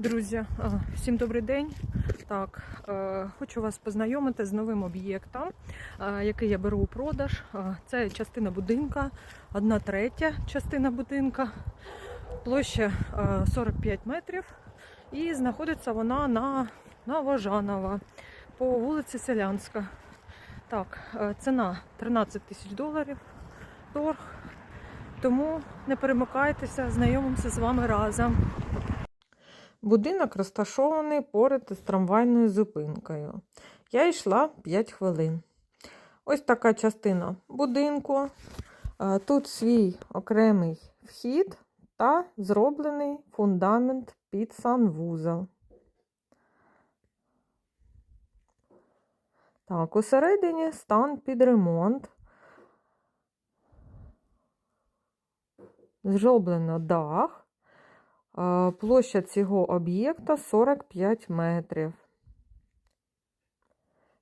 Друзі, е, всім добрий день. Так, е, хочу вас познайомити з новим об'єктом, е, який я беру у продаж. Це частина будинка, одна третя частина будинка, площа е, 45 метрів. І знаходиться вона на Новожанова по вулиці Селянська. Так, ціна 13 тисяч доларів. Торг. Тому не перемикайтеся, знайомимося з вами разом. Будинок розташований поряд із трамвайною зупинкою. Я йшла 5 хвилин. Ось така частина будинку. Е, Тут свій окремий вхід та зроблений фундамент під санвузол. Так, усередині стан під ремонт. Зроблено дах. Е, Площа цього об'єкта 45 метрів.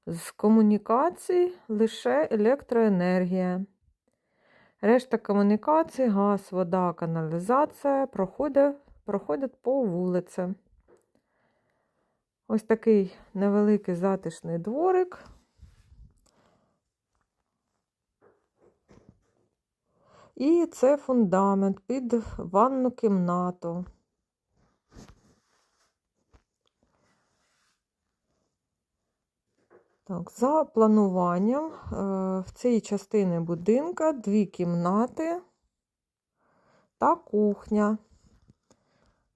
З комунікацій лише електроенергія. Решта комунікацій, газ, вода, каналізація проходить, проходять по вулиці. Ось такий невеликий затишний дворик. І це фундамент під ванну кімнату. Так, за плануванням е, в цій частині будинка дві кімнати та кухня.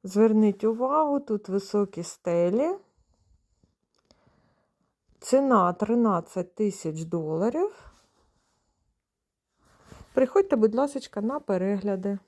Зверніть увагу, тут високі стелі. Ціна 13 тисяч доларів. Приходьте, будь ласка, на перегляди.